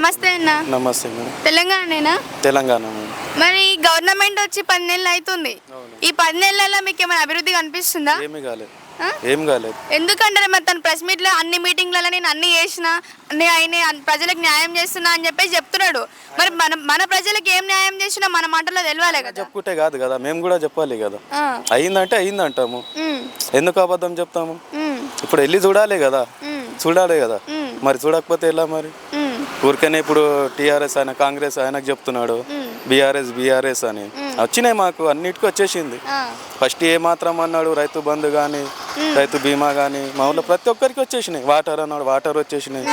నమస్తే అన్న. నమస్తే మేడం. తెలంగాణ మేడం. మరి గవర్నమెంట్ వచ్చి పది నెలలు అవుతుంది ఈ పది నెలల్లో మీకు ఏమైనా అభివృద్ధి కనిపిస్తుందా? ఏమీ కాలేదు? ఏం కాలేదు. ఎందుకంటారు మరి తన ప్రెస్ మీట్లో అన్ని మీటింగ్లలో నేను అన్ని చేసిన అన్ని ప్రజలకు న్యాయం చేస్తున్నా అని చెప్పేసి చెప్తున్నాడు. మరి మన మన ప్రజలకు ఏం న్యాయం చేసినా మన మాటలో తెలియాలి కదా. చెప్పుకుంటే కాదు కదా మేము కూడా చెప్పాలి కదా. అయిందంటే అయింది అంటాము ఉమ్, ఎందుకు అబద్ధం చెప్తాము? ఇప్పుడు వెళ్ళి చూడాలి కదా. చూడాలి కదా. మరి చూడకపోతే ఎలా మరి? ఊరికనే ఇప్పుడు టీఆర్ఎస్ ఆయన కాంగ్రెస్ ఆయనకు చెప్తున్నాడు. బీఆర్ఎస్ బీఆర్ఎస్ అని. వచ్చినాయి మాకు అన్నిటికీ వచ్చేసింది. ఫస్ట్ ఏ మాత్రం అన్నాడు రైతు బంధు కానీ రైతు బీమా కానీ మా ఊళ్ళో ప్రతి ఒక్కరికి వచ్చేసినాయి. వాటర్ అన్నాడు వాటర్ వచ్చేసినాయి.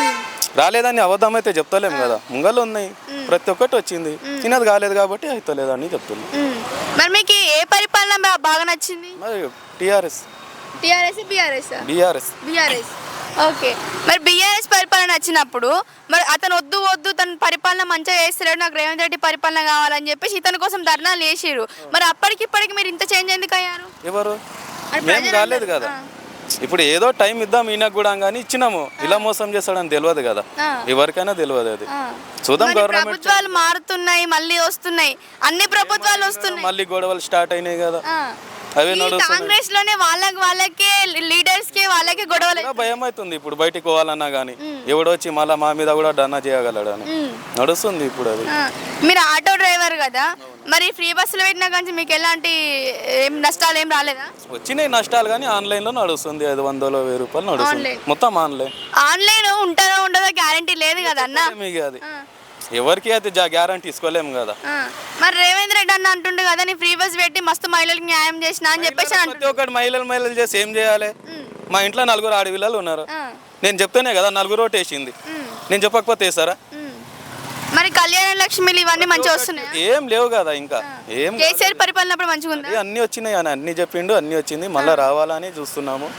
రాలేదని అబద్ధం అయితే చెప్తలేం కదా. ముంగలు ఉన్నాయి. ప్రతి ఒక్కటి వచ్చింది. తినది కాలేదు కాబట్టి అవుతలేదని చెప్తున్నాం. మరి మీకు ఏ పరిపాలన బాగా నచ్చింది? మరి TRS. TRS BRS? BRS. BRS. Okay. మరి బీఆర్ఎస్ పరిపాలన వచ్చినప్పుడు మరి అతను వద్దు వద్దు తన పరిపాలన మంచిగా చేస్తలేడు నాకు రేవంత్ రెడ్డి పరిపాలన కావాలని చెప్పేసి ఇతని కోసం ధర్నాలు చేసిరు మరి అప్పటికి ఇప్పటికి మీరు ఇంత చేంజ్ ఎందుకు అయ్యారు? ఎవరు? మేము కాలేదు కదా. ఇప్పుడు ఏదో టైం ఇద్దాం ఈయనకు కూడా కానీ ఇచ్చినాము. ఇలా మోసం చేస్తాడని తెలియదు కదా. ఎవరికైనా తెలియదు అది. చూద్దాం గవర్నమెంట్ ప్రభుత్వాలు మారుతున్నాయి మళ్ళీ వస్తున్నాయి. అన్ని ప్రభుత్వాలు వస్తున్నాయి. మళ్ళీ గొడవలు స్టార్ట్ అయినాయి కదా. అవే నడుస్తున్నాయి. కాంగ్రెస్లోనే వాళ్ళకి వాళ్ళకే లీడర్స్కి వాళ్ళకే గొడవలు. ఇంకా భయం అవుతుంది ఇప్పుడు బయటికి పోవాలన్నా కానీ ఎవడొచ్చి మళ్ళీ మా మీద కూడా డన్నా చేయగలడు అని. నడుస్తుంది ఇప్పుడు అది. ఆ, మీరు ఆటో డ్రైవర్ కదా? మరి ఫ్రీ బస్సులు పెట్టినా కానీ మీకు ఎలాంటి ఏం నష్టాలు ఏం రాలేదా? వచ్చినాయి నష్టాలు కానీ ఆన్లైన్లో నడుస్తుంది. ఐదు వందలు వెయ్యి రూపాయలు నడుస్తుంది. మొత్తం ఆన్లైన్. ఆన్లైన్ ఉంటుందో ఉండదో గ్యారంటీ లేదు కదా అన్న? మీకు అది ఎవరికి అయితే గ్యారంటీ తీసుకోలేము కదా. మరి రేవేంద్ర రెడ్డి అన్న అంటుండే కదా నీ ఫ్రీ బస్ పెట్టి మస్తు మహిళలకు న్యాయం చేసిన అని చెప్పేసి ప్రతి ఒక్కటి మహిళలు మహిళలు చేసి ఏం చేయాలి? మా ఇంట్లో నలుగురు ఆడపిల్లలు ఉన్నారు. నేను చెప్తేనే కదా నలుగురు ఓటు వేసింది. నేను చెప్పకపోతే ఉమ్. మరి కళ్యాణ లక్ష్మిలు ఇవన్నీ మంచిగా వస్తున్నాయి? ఏం లేవు కదా ఇంకా. ఏం కేసీఆర్ పరిపాలన అప్పుడు మంచిగా ఉందా? ఏ అన్ని వచ్చినాయి అని అన్ని చెప్పిండు అన్ని వచ్చింది. మళ్ళీ రావాలని చూస్తున్నాము.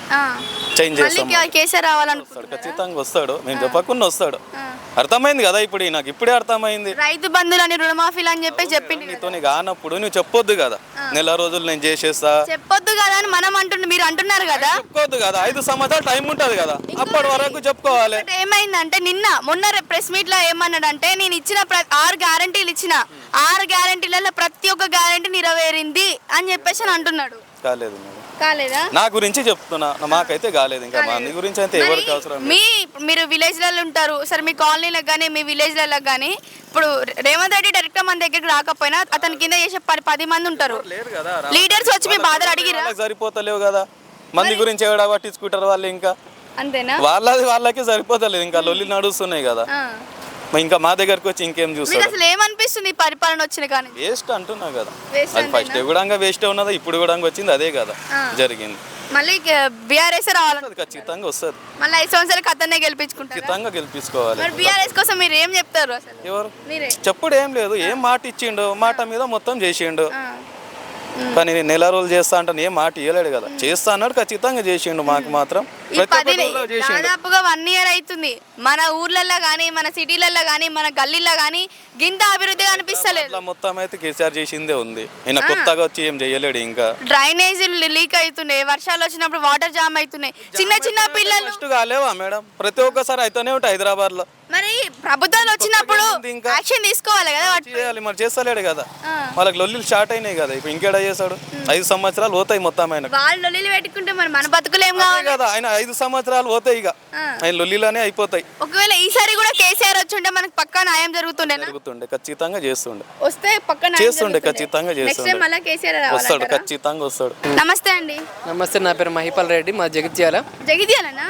చేంజ్ మళ్ళీ కేసీఆర్ రావాలనుకుంటున్నారు? ఖచ్చితంగా వస్తాడు. మేము చెప్పకుండా వస్తాడు. అర్థమైంది కదా ఇప్పుడు నాకు ఇప్పుడే అర్థమైంది. రైతు బంధువులు అని రుణమాఫీలు అని చెప్పేసి చెప్పిండు కదా. నీతో కానప్పుడు నువ్వు చెప్పొద్దు కదా. నెల రోజులు నేను చేసేస్తా. చెప్పొద్దు కదా అని మనం అంటున్న మీరు అంటున్నారు కదా. చెప్పుకోవద్దు కదా. ఐదు సంవత్సరాలు టైం ఉంటది కదా. అప్పటి వరకు చెప్పుకోవాలి. ఒకటి ఏమైందంటే నిన్న మొన్న ప్రెస్ మీట్లో ఏమన్నాడంటే నేను ఇచ్చిన ప్ర- ఆరు గ్యారంటీలు ఇచ్చిన. ఆరు గ్యారంటీలలో ప్రతి ఒక్క గ్యారంటీ నెరవేరింది అని చెప్పేసి అని అంటున్నాడు. కాలేదు మేడం. కాలేదా? నా గురించి చెప్తున్నా. మాకైతే కాలేదు ఇంకా మా నీ గురించి అయితే ఎవరికి అవసరం లేదు. మీ మీరు విలేజ్లలో ఉంటారు. సరే మీ కాలనీలకు కానీ మీ విలేజ్లలో కానీ ఇప్పుడు రేవంత్ రెడ్డి డైరెక్ట్ మన దగ్గరికి రాకపోయినా అతని కింద చేసే పది పది మంది ఉంటారు. లేరు కదా లీడర్స్ వచ్చి మీ బాధలు అడిగిరా? వాళ్ళకి సరిపోతలేవు కదా. మంది గురించి ఎవడ పట్టించుకుంటారు వాళ్ళు ఇంకా? అంతేనా? వాళ్ళది వాళ్ళకి సరిపోతలేదు. ఇంకా లొల్లి నడుస్తున్నాయి కదా. ఆ. ఇంకా మా దగ్గరకు వచ్చి ఇంకేం మీకు చూస్తాడు అసలు ఏమనిపిస్తుంది ఈ పరిపాలన వచ్చిన కానీ వేస్ట్ అంటున్నా కదా. Waste అది ఫస్ట్ కూడా వేస్ట్ ఉన్నదా ఇప్పుడు కూడా వచ్చింది అదే కదా ఆ. జరిగింది. మళ్ళీ బీఆర్ఎస్ రావాలని అది ఖచ్చితంగా వస్తుంది. మళ్ళీ ఐదు సంవత్సరాలకు అతన్నే గెలిపించుకుంటారు? ఖచ్చితంగా గెలిపించుకోవాలి. మరి బీఆర్ఎస్ కోసం మీరు ఏం చెప్తారు అసలు? ఎవరు? మీరే. చెప్పుడు ఏం లేదు ఏం మాట ఇచ్చిండు మాట మీద మొత్తం చేసిండు. ఆ. కానీ నేను నెల రోజులు చేస్తా అంటే ఏం మాట ఇవ్వలేడు కదా. చేస్తా అన్నాడు ఖచ్చితంగా చేసిండు మాకు మాత్రం. దాదాపుగా వన్ ఇయర్ అవుతుంది. మన ఊర్లలో కానీ మన సిటీలలో కానీ మన గల్లీలో కానీ గింత అభివృద్ధి కనిపిస్తలేదు అట్లా మొత్తం అయితే కేసీఆర్ చేసిందే ఉంది. ఈయన కొత్తగా వచ్చి ఏం చేయలేడు ఇంకా. డ్రైనేజీలు లీక్ అవుతున్నాయి వర్షాలు వచ్చినప్పుడు వాటర్ జామ్ అవుతున్నాయి. చిన్న చిన్న పిల్లలు ఫస్ట్ కాలేవా మేడం? ప్రతి ఒక్కసారి అయితేనే ఉంటాయి హైదరాబాద్లో మరి ప్రభుత్వాలు వచ్చినప్పుడు. యాక్షన్ తీసుకోవాలి కదా చేయాలి? మరి చేస్తలేడు కదా. వాళ్ళకి లొల్లిలు స్టార్ట్ అయినాయి కదా. ఇప్పుడు ఇంకేడ చేశాడు ఐదు సంవత్సరాలు పోతాయి మొత్తం ఆయన. వాళ్ళు లొల్లిలు పెట్టుకుంటే మరి మన బతుకులు ఏం కావాలి? కదా ఆయన ఐదు సంవత్సరాలు పోతాయి ఇక. ఆయన లొల్లిలోనే అయిపోతాయి. ఒకవేళ ఈసారి కూడా కేసీఆర్ వచ్చి ఉంటే మనకు పక్కా న్యాయం జరుగుతుండేనా? జరుగుతుండే ఖచ్చితంగా చేస్తుండే. వస్తే చేస్తుండే, జరుగుతుండే. ఖచ్చితంగా నెక్స్ట్ చేస్తుండే. టైం మళ్ళీ కేసీఆర్ వస్తాడు? ఖచ్చితంగా వస్తాడు. నమస్తే అండి. నమస్తే నా పేరు మహిపాల్ రెడ్డి మా జగిత్యాల. జగిత్యాలనా?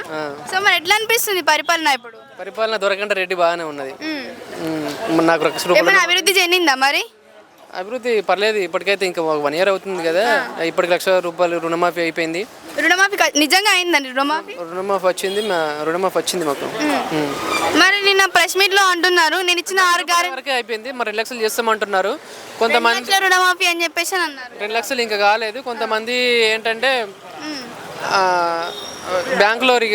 సో మరి ఎట్లా అనిపిస్తుంది పరిపాలన ఇప్పుడు? పరిపాలన దొరకంట రెడ్డి బాగానే ఉన్నది. నాకు ఏమైనా అభివృద్ధి చెందిందా మరి? అభివృద్ధి పర్లేదు ఇప్పటికైతే ఇంకా వన్ ఇయర్ అవుతుంది కదా. ఇప్పటికి లక్ష రూపాయలు రుణమాఫీ అయిపోయింది. రుణమాఫీ క- నిజంగా అయిందండి రుణమాఫీ? రుణమాఫీ వచ్చింది మా రుణమాఫీ వచ్చింది మాకు. ఉమ్. మరి నిన్న ప్రెస్ మీట్లో అంటున్నారు నేను ఇచ్చిన ఆరు గారి వరకే అయిపోయింది మరి రెండు లక్షలు చేస్తామంటున్నారు. కొంతమంది లక్షల రుణమాఫీ అని చెప్పేసి అని అన్నారు. రెండు లక్షలు ఇంకా కాలేదు కొంతమంది ఏంటంటే ఉమ్. ఆ, బ్యాంకులో రి-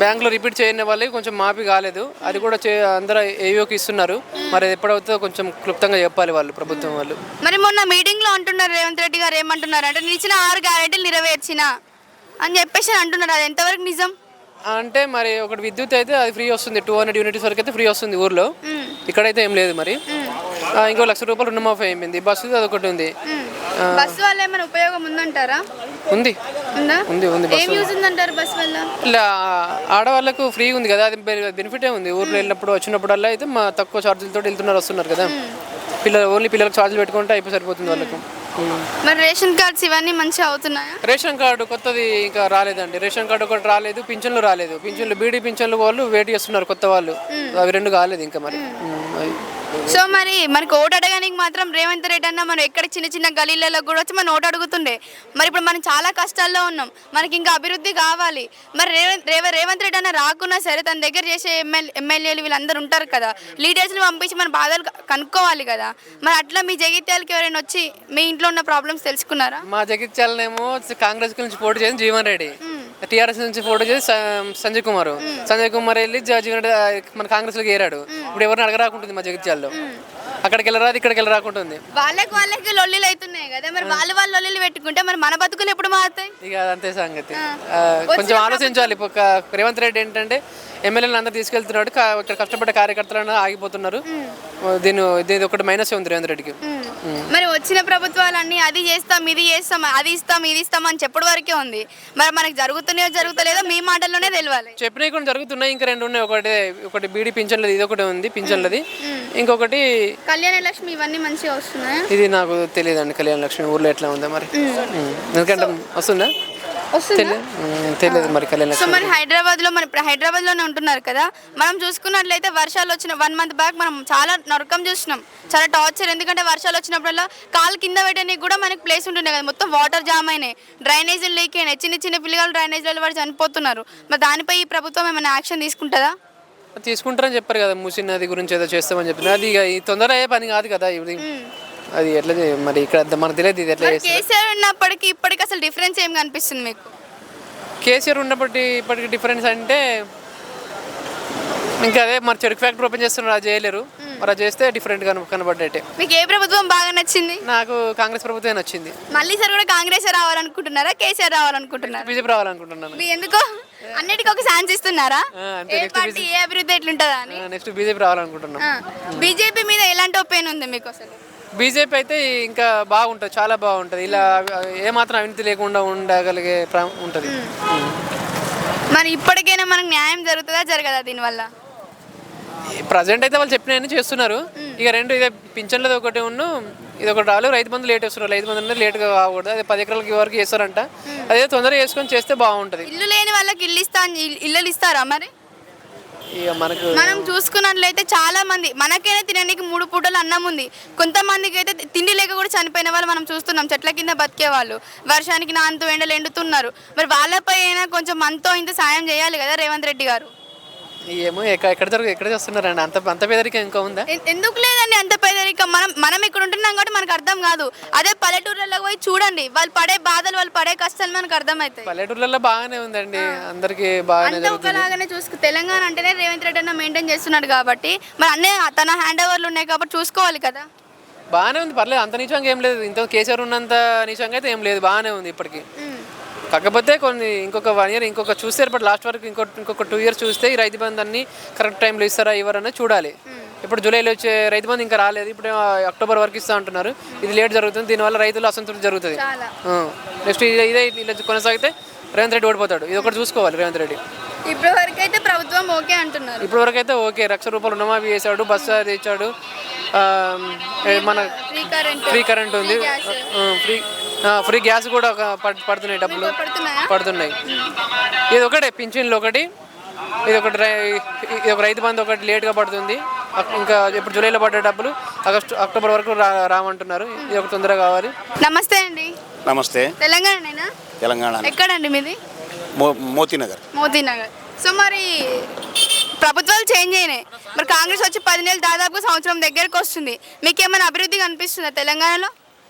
బ్యాంకులో రిపీట్ చేయని వాళ్ళకి కొంచెం మాఫీ కాలేదు. అది కూడా చే అందరూ ఏయోకి ఇస్తున్నారు. మరి ఎప్పుడవుతుందో కొంచెం క్లుప్తంగా చెప్పాలి వాళ్ళు ప్రభుత్వం వాళ్ళు. మరి మొన్న మీటింగ్లో అంటున్నారు రేవంత్ రెడ్డి గారు ఏమంటున్నారు అంటే నేను ఇచ్చిన ఆరు గ్యారెంటీలు నెరవేర్చిన అని చెప్పేసి అంటున్నారు. అది ఎంతవరకు నిజం? అంటే మరి ఒకటి విద్యుత్ అయితే అది ఫ్రీ వస్తుంది. టూ హండ్రెడ్ యూనిట్స్ వరకు అయితే ఫ్రీ వస్తుంది ఊర్లో. ఇక్కడైతే ఏం లేదు మరి. ఇంకో లక్ష రూపాయలు రుణమాఫీ అయిపోయింది బస్సు అది ఒకటి ఉంది. బస్సు వల్ల ఏమైనా ఉపయోగం ఉందంటారా? ఉంది. ఉందా? ఉంది ఉంది ఏం యూజ్ ఉందంటారు బస్ వల్ల? ఇలా ఆడవాళ్ళకు ఫ్రీ ఉంది కదా అది బెనిఫిటే ఉంది. ఊర్లో వెళ్ళినప్పుడు వచ్చినప్పుడల్లా అయితే మా తక్కువ ఛార్జీలతో వెళ్తున్నారు వస్తున్నారు కదా. పిల్లలు ఓన్లీ పిల్లలకు ఛార్జీలు పెట్టుకుంటే అయిపోయి సరిపోతుంది వాళ్ళకు. మరి రేషన్ కార్డ్స్ ఇవన్నీ మంచిగా అవుతున్నాయా? రేషన్ కార్డు కొత్తది ఇంకా రాలేదండి. రేషన్ కార్డు ఒకటి రాలేదు పింఛన్లు రాలేదు. పింఛన్లు బీడీ పింఛన్లు వాళ్ళు వెయిట్ చేస్తున్నారు కొత్త వాళ్ళు. అవి రెండు కాలేదు ఇంకా మరి. సో మరి మనకి ఓటు అడగడానికి మాత్రం రేవంత్ రెడ్డి అన్న మనం ఎక్కడ చిన్న చిన్న గలీలలో కూడా వచ్చి మనం ఓటు అడుగుతుండే. మరి ఇప్పుడు మనం చాలా కష్టాల్లో ఉన్నాం. మనకి ఇంకా అభివృద్ధి కావాలి. మరి రేవంత్ రేవ రేవంత్ రెడ్డి అన్న రాకున్నా సరే తన దగ్గర చేసే ఎమ్మెల్యే ఎమ్మెల్యేలు వీళ్ళందరూ ఉంటారు కదా. లీడర్స్ని పంపించి మన బాధలు కనుక్కోవాలి కదా. మరి అట్లా మీ జగిత్యాలకి ఎవరైనా వచ్చి మీ ఇంట్లో ఉన్న ప్రాబ్లమ్స్ తెలుసుకున్నారా? మా జగిత్యాలనేమో కాంగ్రెస్ నుంచి పోటీ చేసి జీవన్ రెడ్డి. టీఆర్ఎస్ నుంచి పోటీ చేసి సంజయ్ కుమార్. సంజయ్ కుమార్ వెళ్ళి జీవన్ మన కాంగ్రెస్లోకి ఏరాడు. ఇప్పుడు ఎవరిని అడగరాకుంటుంది మా జగిత్యాల్లో? అక్కడికి వెళ్ళరాదు ఇక్కడికి వెళ్ళరాకుంటుంది. వాళ్ళకి వాళ్ళకి లొల్లిలు అవుతున్నాయి కదా మరి వాళ్ళు వాళ్ళు లొల్లిలు పెట్టుకుంటే మరి మన బతుకులు ఎప్పుడు మారుతాయి? ఇక అదంతే సంగతి. కొంచెం ఆలోచించాలి. ఒక రేవంత్ రెడ్డి ఏంటంటే ఎమ్మెల్యేలను అందరూ తీసుకెళ్తున్నాడు. కా- ఇక్కడ కష్టపడ్డ కార్యకర్తలను ఆగిపోతున్నారు. దీని ఇది ఒకటి మైనస్ ఉంది రేవంత్ రెడ్డికి. మరి వచ్చిన ప్రభుత్వాలన్నీ అది చేస్తాం ఇది చేస్తాం అది ఇస్తాం ఇది ఇస్తాం అని చెప్పడం వరకే ఉంది. మరి మనకి జరుగుతున్నాయో జరుగుతలేదో మీ మాటల్లోనే తెలియాలి చెప్పినవి కొన్ని జరుగుతున్నాయి. ఇంకా రెండు ఉన్నాయి. ఒకటి ఒకటి బీడీ పింఛన్లది ఇది ఒకటి ఉంది పింఛన్లది. ఇంకొకటి కళ్యాణ లక్ష్మి ఇవన్నీ మంచిగా వస్తున్నాయా? ఇది నాకు తెలియదండి. కళ్యాణ లక్ష్మి ఊర్లో ఎట్లా ఉందా మరి. ఎందుకంటే వస్తుందా? వస్తుందా? తెలియదు ఉమ్, తెలియదు మరి కళ్యాణ సో మరి హైదరాబాద్లో మన ఇప్పుడు హైదరాబాద్లోనే ఉంటున్నారు కదా? మనం చూసుకున్నట్లయితే వర్షాలు వచ్చిన వన్ మంత్ బ్యాక్ మనం చాలా నరకం చూసినాం. చాలా టార్చర్ ఎందుకంటే వర్షాలు వచ్చినప్పుడల్లా కాలు కింద పెట్టడానికి కూడా మనకి ప్లేస్ ఉంటుండే కదా. మొత్తం వాటర్ జామ్ అయినాయి. డ్రైనేజీలు లీక్ అయినాయి. చిన్న చిన్న పిల్లలు డ్రైనేజీలలో పడి చనిపోతున్నారు. మరి దానిపై ఈ ప్రభుత్వం ఏమైనా యాక్షన్ తీసుకుంటుందా? తీసుకుంటారని చెప్పారు కదా మూసి నది గురించి ఏదో చేస్తామని చెప్పిన అది తొందర అయ్యే పని కాదు కదా ఇది. అది ఎట్లా చే- మరి ఇక్కడ మనకు తెలియదు ఇది ఎట్లా మరి చేస్తారు. కేసీఆర్ ఉన్నప్పటికీ ఇప్పటికి అసలు డిఫరెన్స్ ఏం కనిపిస్తుంది మీకు? కేసీఆర్ ఉన్నప్పటి ఇప్పటికి డిఫరెన్స్ అంటే ఇంకా అదే మరి చెరుకు ఫ్యాక్టరీ ఓపెన్ చేస్తున్నారు అది చేయలేరు. మరి అది చేస్తే డిఫరెంట్ కన కనబడ్డట్టే. మీకు ఏ ప్రభుత్వం బాగా నచ్చింది? నాకు కాంగ్రెస్ ప్రభుత్వం వచ్చింది మళ్ళీ సార్ కూడా కాంగ్రెస్ రావాలనుకుంటున్నారా కేసీఆర్ రావాలనుకుంటున్నారా? బీజేపీ రావాలనుకుంటున్నాను. మీ ఎందుకో? అన్నిటికీ ఒక ఛాన్స్ ఇస్తున్నారా? ఆ, అంతే ఏ next పార్టీ ఏ అభివృద్ధి ఎట్లుంటుందా అని? Next BJP రావాలనుకుంటున్నాం. బీజేపీ మీద ఎలాంటి ఒపీనియన్ ఉంది మీకు అసలు? బీజేపీ అయితే ఇంకా బాగుంటుంది చాలా బాగుంటుంది. ఇలా ఏమాత్రం అవినీతి లేకుండా ఉండగలిగే ఉంటుంది. మరి ఇప్పటికైనా మనకు న్యాయం జరుగుతుందా జరగదా దీనివల్ల? ప్రజెంట్ అయితే వాళ్ళు చెప్పినవన్నీ చేస్తున్నారు. ఇక రెండు ఇదే పింఛన్లది ఒకటి ఉన్ను ఇది ఒకటి రాలేదు. రైతు బంధు లేట్ వస్తున్నారు. రైతు బంధు లేట్గా కాకూడదు. అదే పది ఎకరాలకి వరకు చేస్తారంట అదే తొందరగా చేసుకొని చేస్తే బాగుంటుంది. ఇల్లు లేని వాళ్ళకి ఇల్లు ఇస్తా అని- ఇల్- ఇల్లులు ఇస్తారా మరి? ఇక మనకు మనం చూసుకున్నట్లయితే చాలా మంది మనకైనా తినడానికి మూడు పూటలు అన్నం ఉంది. కొంతమందికి అయితే తిండి లేక కూడా చనిపోయిన వాళ్ళు మనం చూస్తున్నాం. చెట్ల కింద బతికే వాళ్ళు. వర్షానికి నాంతో ఎండలు ఎండుతున్నారు. మరి వాళ్ళపై అయినా కొంచెం మనతో ఇంత సాయం చేయాలి కదా రేవంత్ రెడ్డి గారు? ఏమో ఎక్కడ ఎక్కడ జరుగు ఎక్కడ చేస్తున్నారండి? అంత అంత పేదరికం ఇంకా ఉందా? ఎందుకు లేదండి అంత పేదరికం? మనం మనం ఇక్కడ ఉంటున్నాం కాబట్టి మనకు అర్థం కాదు. అదే పల్లెటూర్లలో పోయి చూడండి. వాళ్ళు పడే బాధలు వాళ్ళు పడే కష్టాలు మనకు అర్థమవుతాయి. పల్లెటూర్లలో బాగానే ఉందండి. అందరికీ బాగానే అంతా ఒకలాగానే చూసుకు తెలంగాణ అంటేనే రేవంత్ రెడ్డి అన్న మెయింటైన్ చేస్తున్నాడు కాబట్టి మరి అన్నీ తన హ్యాండ్ ఓవర్లు ఉన్నాయి కాబట్టి చూసుకోవాలి కదా. బాగానే ఉంది. పర్లేదు. అంత నీచంగా ఏం లేదు. ఇంత కేసీఆర్ ఉన్నంత నీచంగా అయితే ఏం లేదు. బాగానే ఉంది ఇప్పటికి. కాకపోతే కొన్ని ఇంకొక వన్ ఇయర్ ఇంకొక చూస్తే ఇప్పుడు లాస్ట్ వరకు ఇంకో ఇంకొక టూ ఇయర్స్ చూస్తే ఈ రైతు బంధు అన్ని కరెక్ట్ టైంలో ఇస్తారా ఇవ్వరని చూడాలి. ఇప్పుడు జూలైలో వచ్చే రైతు బంధు ఇంకా రాలేదు ఇప్పుడు అక్టోబర్ వరకు ఇస్తా అంటున్నారు. ఇది లేట్ జరుగుతుంది దీనివల్ల రైతులు అసంతృప్తి జరుగుతుంది. నెక్స్ట్ ఇదే ఇదే ఇలా కొనసాగితే రేవంత్ రెడ్డి ఓడిపోతాడు. ఇది ఒకటి చూసుకోవాలి రేవంత్ రెడ్డి. ఇప్పటి వరకు అయితే ప్రభుత్వం ఓకే అంటున్నారు. ఇప్పటి వరకు అయితే ఓకే లక్ష రూపాయలు రుణమాఫీ చేశాడు బస్సు అది ఇచ్చాడు మన ఫ్రీ కరెంట్ ఉంది. ఫ్రీ ఫ్రీ గ్యాస్ కూడా ఒక పడ్- పడుతున్నాయి డబ్బులు పడుతున్నాయా? పడుతున్నాయి. ఇది ఒకటే పింఛన్లు ఒకటి. ఇది ఒకటి రై- ఇది ఒక రైతు బంధు ఒకటి లేట్గా పడుతుంది. ఇంకా ఇప్పుడు జూలైలో పడ్డ డబ్బులు ఆగస్టు అక్టోబర్ వరకు రా రామంటున్నారు. ఇది ఒక తొందరగా కావాలి. నమస్తే అండి. నమస్తే. తెలంగాణనేనా? తెలంగాణ ఎక్కడండి మీది? మో మోతీనగర్. మోదీనగర్ సో మరి ప్రభుత్వాలు చేంజ్ అయినాయి. మరి కాంగ్రెస్ వచ్చి పది నెలలు దాదాపు సంవత్సరం దగ్గరకు వస్తుంది. మీకు ఏమైనా అభివృద్ధి కనిపిస్తుందా తెలంగాణలో?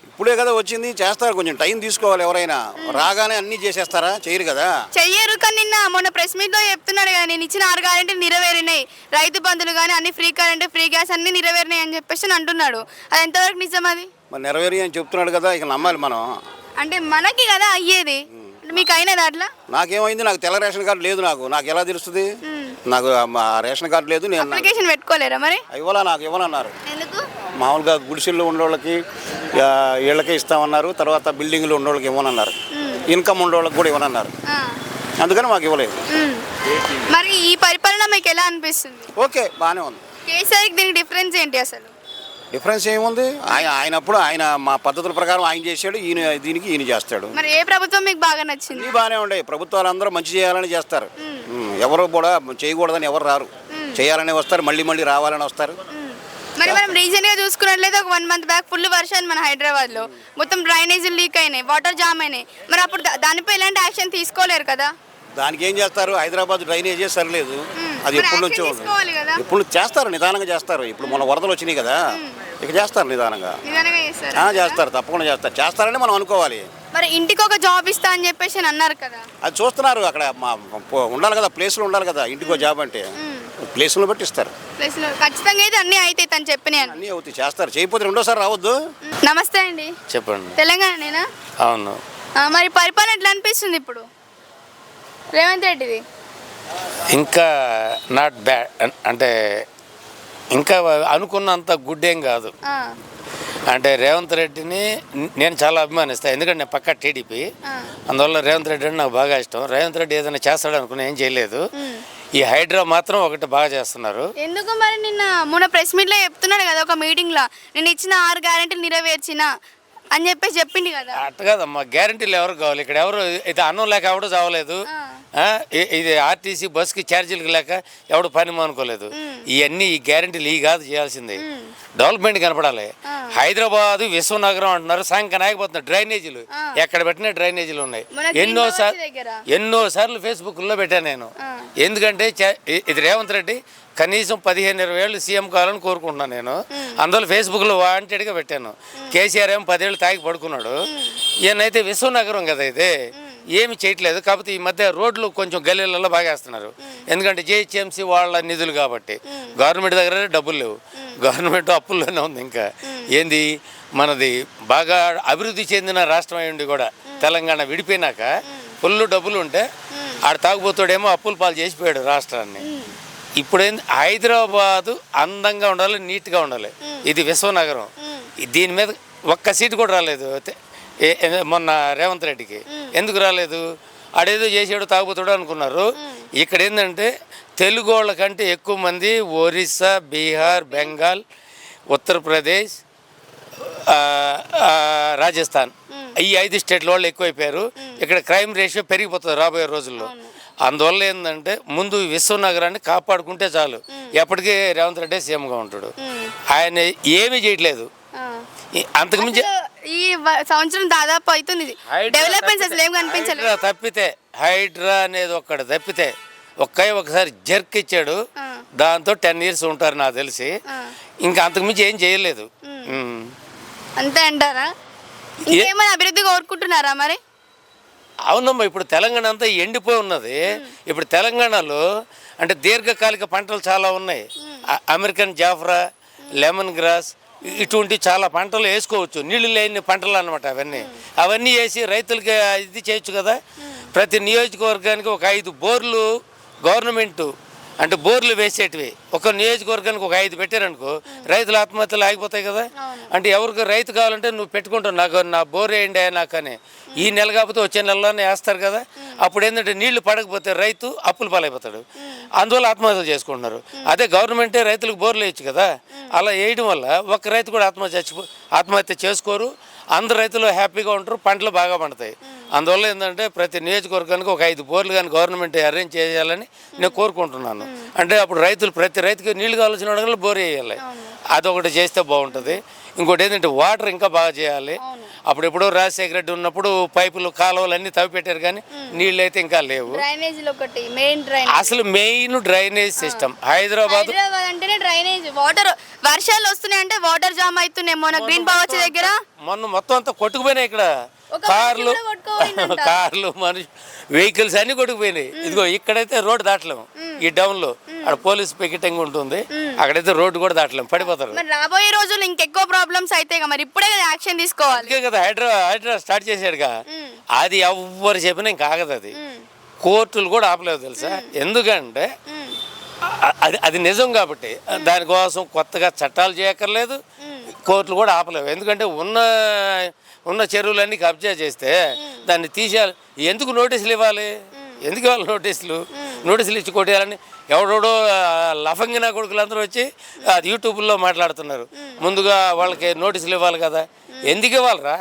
ఇప్పుడే కదా వచ్చింది చేస్తారు కొంచెం టైం తీసుకోవాలి ఎవరైనా. రాగానే అన్నీ చేసేస్తారా? చేయరు కదా? చెయ్యరు కానీ నిన్న మొన్న ప్రెస్ మీట్లో చెప్తున్నాడు కదా నేను ఇచ్చిన ఆరు గ్యారెంటీ నెరవేరినాయి. రైతు బంధులు కానీ అన్ని ఫ్రీ కరెంట్ ఫ్రీ గ్యాస్ అన్ని నెరవేరినాయి అని చెప్పేసి అంటున్నాడు. అది ఎంతవరకు నిజం అది? మరి నెరవేరి అని చెప్తున్నాడు కదా ఇక నమ్మాలి మనం. అంటే మనకి కదా అయ్యేది. మీకు అయినది అట్లా నాకేమైంది నాకు తెల్ల రేషన్ కార్డు లేదు నాకు. నాకు ఎలా తెలుస్తుంది? నాకు రేషన్ కార్డు లేదు నేను అప్లికేషన్ పెట్టుకోలేరా మరి? ఇవ్వాలా నాకు ఇవ్వాలన్నారు. ఎందుకు? మామూలుగా గుడిసెల్లో ఉన్నోళ్ళకి ఆ, ఇళ్ళకే ఇస్తామన్నారు. తర్వాత బిల్డింగ్లు ఉన్నోళ్ళకి ఇవ్వనన్నారు. ఇన్కమ్ ఉన్నోళ్ళకి కూడా ఇవ్వనన్నారు. అందుకని మాకు ఇవ్వలేదు. మరి ఈ పరిపాలన మీకు ఎలా అనిపిస్తుంది? ఓకే బాగానే ఉంది. కేసీఆర్కి దీనికి డిఫరెన్స్ ఏంటి అసలు? డిఫరెన్స్ ఏముంది? ఆయన ఆయనప్పుడు ఆయన మా పద్ధతుల ప్రకారం ఆయన చేశాడు ఈయన దీనికి ఈయన చేస్తాడు. మరి ఏ ప్రభుత్వం మీకు బాగా నచ్చింది? బాగానే ఉండే ప్రభుత్వాలు అందరూ మంచి చేయాలని చేస్తారు. ఎవరు కూడా చేయకూడదని ఎవరు రారు. చేయాలని వస్తారు మళ్ళీ మళ్ళీ రావాలని వస్తారు. మరి మనం రీసెంట్గా చూసుకున్నట్లయితే ఒక వన్ మంత్ బ్యాక్ ఫుల్ వర్షాలు మన హైదరాబాద్లో మొత్తం డ్రైనేజీలు లీక్ అయినాయి వాటర్ జామ్ అయినాయి. మరి అప్పుడు దా- దానిపై ఎలాంటి యాక్షన్ తీసుకోలేరు కదా? దానికి ఏం చేస్తారు? హైదరాబాద్ డ్రైనేజే సరిలేదు. అది మరి ఎప్పటి నుంచో action ఉంది తీసుకోవాలి కదా. ఇప్పుడు చేస్తారు నిదానంగా చేస్తారు. ఇప్పుడు మన వరదలు వచ్చినాయి కదా ఇక చేస్తారు నిదానంగా. నిదానంగా చేస్తారు. ఆ, చేస్తారు తప్పకుండా చేస్తారు. చేస్తారని మనం అనుకోవాలి. మరి ఇంటికి ఒక జాబ్ ఇస్తా అని చెప్పేసి అని అన్నారు కదా? అది చూస్తున్నారు అక్కడ మా పో- ఉండాలి కదా ప్లేస్లో ఉండాలి కదా ఇంటికో జాబ్ అంటే. ప్లేస్లో బట్టి ఇస్తారు. ప్లస్ ఖచ్చితంగా అయితే అన్ని అయితే తను చెప్పినాయి అని. అన్నీ అవుతాయి చేస్తారు. చేయకపోతే రెండోసారి రావద్దు. నమస్తే అండి. చెప్పండి. తెలంగాణనేనా? అవును. ఆ, మరి పరిపాలన ఎట్లా అనిపిస్తుంది ఇప్పుడు? రేవంత్ రెడ్డిది. ఇంకా నాట్ బ్యాడ్ అంటే ఇంకా అనుకున్నంత గుడ్ ఏం కాదు. ఆ, అంటే రేవంత్ రెడ్డిని నేను చాలా అభిమానిస్తాను ఎందుకంటే నేను పక్క టీడీపీ. ఆ. అందువల్ల రేవంత్ రెడ్డి అంటే నాకు బాగా ఇష్టం. రేవంత్ రెడ్డి ఏదైనా చేస్తాడు అనుకుని ఏం చేయలేదు. ఈ హైడ్రా మాత్రం ఒకటి బాగా చేస్తున్నారు. ఎందుకు మరి నిన్న మొన్న ప్రెస్ మీట్లో చెప్తున్నాడు కదా ఒక మీటింగ్లో నేను ఇచ్చిన ఆరు గ్యారెంటీలు నెరవేర్చిన అని చెప్పేసి చెప్పింది కదా. అట్ట కాదమ్మా గ్యారంటీలు ఎవరు కావాలి? ఇక్కడ ఎవరు ఇది అన్నం లేక ఎవడు చావలేదు. ఇది ఆర్టీసీ బస్కి ఛార్జీలకు లేక ఎవడు పని మానుకోలేదు. ఇవన్నీ ఈ గ్యారంటీలు ఈ కాదు చేయాల్సింది. డెవలప్మెంట్ కనపడాలి. హైదరాబాద్ విశ్వనగరం అంటున్నారు. సంఖ్య నాయకపోతున్నారు. డ్రైనేజీలు. ఎక్కడ పెట్టినా డ్రైనేజీలు ఉన్నాయి. మన గ్రీన్ ఎన్నో భవన్ సార్ దగ్గర. ఎన్నో సార్లు ఫేస్బుక్లో పెట్టాను నేను. ఎందుకంటే ఇది రేవంత్ రెడ్డి కనీసం పదిహేను ఇరవై ఏళ్ళు సీఎం కావాలని కోరుకుంటున్నాను నేను. అందువల్ల ఫేస్బుక్లో వాంటెడ్గా పెట్టాను. కేసీఆర్ ఏమో పదేళ్ళు తాగి పడుకున్నాడు. ఈయనైతే విశ్వనగరం కదా ఇది. ఏమి చేయట్లేదు. కాకపోతే ఈ మధ్య రోడ్లు కొంచెం గల్లీలలో బాగా వేస్తున్నారు ఎందుకంటే జిహెచ్ఎంసీ వాళ్ళ నిధులు కాబట్టి. గవర్నమెంట్ దగ్గర డబ్బులు లేవు. గవర్నమెంట్ అప్పుల్లోనే ఉంది ఇంకా. ఏంది? మనది బాగా అభివృద్ధి చెందిన రాష్ట్రం అయ్యండి కూడా తెలంగాణ విడిపోయినాక ఫుల్ డబ్బులు ఉంటే ఆడ తాగుబోతాడేమో అప్పుల పాలు చేసిపోయాడు రాష్ట్రాన్ని. ఇప్పుడేంది? హైదరాబాదు అందంగా ఉండాలి నీట్గా ఉండాలి. ఇది విశ్వనగరం. దీని మీద ఒక్క సీటు కూడా రాలేదు. తె- ఏ- ఏ- మొన్న రేవంత్ రెడ్డికి. ఎందుకు రాలేదు? ఆడేదో చేసాడు తాగుతాడు అనుకున్నారు. ఇక్కడ ఏంటంటే తెలుగు వాళ్ళ కంటే ఎక్కువ మంది ఒరిస్సా బీహార్ బెంగాల్ ఉత్తరప్రదేశ్ రాజస్థాన్. ఈ ఐదు స్టేట్ల వాళ్ళు ఎక్కువైపోయారు. ఇక్కడ క్రైమ్ రేషియో పెరిగిపోతుంది రాబోయే రోజుల్లో. అందువల్ల ఏంటంటే ముందు విశ్వనగరాన్ని కాపాడుకుంటే చాలు. ఎప్పటికీ రేవంత్ రెడ్డి సీఎంగా ఉంటాడు. ఆయన ఏమీ చేయట్లేదు. అంతకుమించి ఈ సంవత్సరం దాదాపు అవుతుంది డెవలప్మెంట్స్ అసలు ఏం కనిపించలేదు. తప్పితే హైడ్రా అనేది ఒక్కటి తప్పితే ఒక్క ఒకసారి జర్క్ ఇచ్చాడు. దాంతో టెన్ ఇయర్స్ ఉంటారు నాకు తెలిసి. ఇంకా అంతకుమించి ఏం చేయలేదు. అంతే అంటారా? ఇంకేమైనా అభివృద్ధి కోరుకుంటున్నారా మరి? అవునమ్మా ఇప్పుడు తెలంగాణ అంతా ఎండిపోయి ఉన్నది. ఇప్పుడు తెలంగాణలో అంటే దీర్ఘకాలిక పంటలు చాలా ఉన్నాయి. అమెరికన్ జాఫ్రా లెమన్ గ్రాస్ ఇటువంటి చాలా పంటలు వేసుకోవచ్చు. నీళ్ళు లేని పంటలు అనమాట అవన్నీ. అవన్నీ వేసి రైతులకి ఇది చేయొచ్చు కదా. ప్రతి నియోజకవర్గానికి ఒక ఐదు బోర్లు గవర్నమెంటు అంటే బోర్లు వేసేటివి. ఒక నియోజకవర్గానికి ఒక ఐదు పెట్టారనుకో రైతుల ఆత్మహత్యలు ఆగిపోతాయి కదా? అంటే ఎవరికి రైతు కావాలంటే నువ్వు పెట్టుకుంటావు నాకు నా బోర్ వేయండి నాకు అని. ఈ నెల కాకపోతే వచ్చే నెలలోనే వేస్తారు కదా? అప్పుడు ఏంటంటే నీళ్ళు పడకపోతే రైతు అప్పులు పాలైపోతాడు. అందువల్ల ఆత్మహత్యలు చేసుకుంటున్నారు. అదే గవర్నమెంటే రైతులకు బోర్లు వేయచ్చు కదా? అలా వేయడం వల్ల ఒక రైతు కూడా ఆత్మహత్య ఆత్మహత్య చేసుకోరు. అందరు రైతులు హ్యాపీగా ఉంటారు పంటలు బాగా పండుతాయి. అందువల్ల ఏంటంటే ప్రతి నియోజకవర్గానికి ఒక ఐదు బోర్లు కానీ గవర్నమెంట్ అరేంజ్ చేయాలని నేను కోరుకుంటున్నాను. అంటే అప్పుడు రైతులు ప్రతి రైతుకి నీళ్ళు కావాల్సిన వాళ్ళకి బోర్ వేయాలి. అదొకటి చేస్తే బాగుంటుంది. ఇంకోటి ఏంటంటే వాటర్ ఇంకా బాగా చేయాలి. అప్పుడు ఎప్పుడో రాజశేఖర రెడ్డి ఉన్నప్పుడు పైపులు కాలువలు అన్నీ తవ్వి పెట్టారు కానీ నీళ్ళు అయితే ఇంకా లేవు. అసలు main drainage system Hyderabad Hyderabad అంటేనే డ్రైనేజ్. వాటర్ వర్షాలు వస్తున్నాయి అంటే వాటర్ జామ్ అవుతున్నాయి మొన్న గ్రీన్ పవర్ దగ్గర? మొన్న మొత్తం అంతా కొట్టుకుపోయినాయి ఇక్కడ. కార్లు. కార్లు మనిషి వెహికల్స్ అన్ని కొట్టుకుపోయినాయి. ఇదిగో ఇక్కడైతే రోడ్డు దాటలేము ఈ డౌన్లో అక్కడ పోలీస్ పికెటింగ్ ఉంటుంది. అక్కడైతే రోడ్డు కూడా దాటలేము పడిపోతారు. రాబోయే రోజులు ఇంకెక్కువ ప్రాబ్లమ్స్ అయితే మరి ఇప్పుడే యాక్షన్ తీసుకోవాలి. కదా హైడ్రా హైడ్రా స్టార్ట్ చేశాడుగా. అది ఎవ్వరు చెప్పినా ఇంకా ఆగదు అది. కోర్టులు కూడా ఆపలేదు తెలుసా? ఎందుకంటే అది అది నిజం కాబట్టి దానికోసం కొత్తగా చట్టాలు చేయక్కర్లేదు. కోర్టులు కూడా ఆపలేవు. ఎందుకంటే ఉన్న ఉన్న చెరువులన్నీ కబ్జా చేస్తే దాన్ని తీసేయాలి. ఎందుకు నోటీసులు ఇవ్వాలి? ఎందుకు ఇవ్వాలి నోటీసులు? నోటీసులు ఇచ్చి కొట్టేయాలని ఎవడోడో లఫంగిన కొడుకులందరూ వచ్చి అది యూట్యూబ్లో మాట్లాడుతున్నారు. ముందుగా వాళ్ళకి నోటీసులు ఇవ్వాలి కదా. ఎందుకు ఇవ్వాలరా?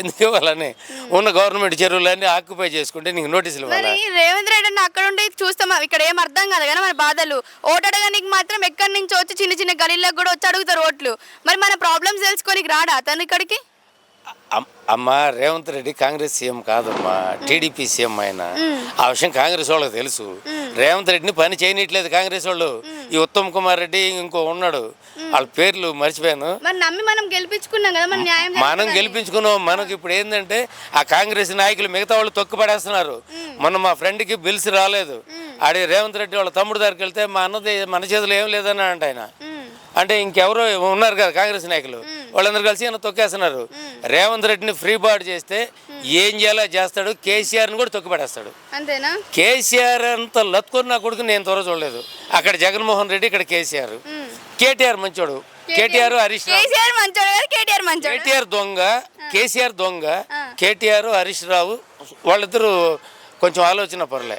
ఎందుకు ఇవ్వాలని? ఉన్న గవర్నమెంట్ చెరువులన్నీ ఆక్యుపై చేసుకుంటే నీకు నోటీసులు ఇవ్వాలి? రేవంత్ రెడ్డి అన్న అక్కడ ఉండి చూస్తాం. ఇక్కడ ఏం అర్థం కాదు కదా మన బాధలు. ఓటు అడగడానికి మాత్రం ఎక్కడి నుంచి వచ్చి చిన్న చిన్న గలీలకు కూడా వచ్చి అడుగుతారు ఓట్లు. మరి మన ప్రాబ్లమ్స్ తెలుసుకోనికి రాడా? అతను ఇక్కడికి? అమ్మ రేవంత్ రెడ్డి కాంగ్రెస్ సీఎం కాదమ్మా టీడీపీ సీఎం ఆయన. ఆ విషయం కాంగ్రెస్ వాళ్ళకి తెలుసు. రేవంత్ రెడ్డిని పని చేయనట్లేదు కాంగ్రెస్ వాళ్ళు. ఈ ఉత్తమ్ కుమార్ రెడ్డి ఇంకో ఉన్నాడు. వాళ్ళ పేర్లు మర్చిపోయాను. మనం గెలిపించుకున్నాం కదా మన మనకి ఇప్పుడు ఏంటంటే ఆ కాంగ్రెస్ నాయకులు మిగతా వాళ్ళు తొక్కు పడేస్తున్నారు మొన్న మా ఫ్రెండ్కి బిల్స్ రాలేదు. ఆడి రేవంత్ రెడ్డి వాళ్ళ తమ్ముడు దగ్గరికి వెళ్తే మా అన్నది మన చేతిలో ఏం లేదని అంట ఆయన. అంటే ఇంకెవరో ఉన్నారు కదా కాంగ్రెస్ నాయకులు. వాళ్ళందరూ కలిసి ఆయన తొక్కేస్తున్నారు. రేవంత్ రెడ్డిని ఫ్రీ బాడ్ చేస్తే ఏం చేయాలో చేస్తాడు కేసీఆర్ని కూడా తొక్కి పడేస్తాడు అంతేనా? కేసీఆర్ అంత లత్కొని నా కొడుకు నేను త్వర చూడలేదు. అక్కడ జగన్మోహన్ రెడ్డి ఇక్కడ కేసీఆర్. కేటీఆర్ మంచోడు. కేటీఆర్ హరీష్ కేటీఆర్ దొంగ కేసీఆర్ దొంగ కేటీఆర్ హరీష్ రావు వాళ్ళిద్దరూ కొంచెం ఆలోచన పర్లే.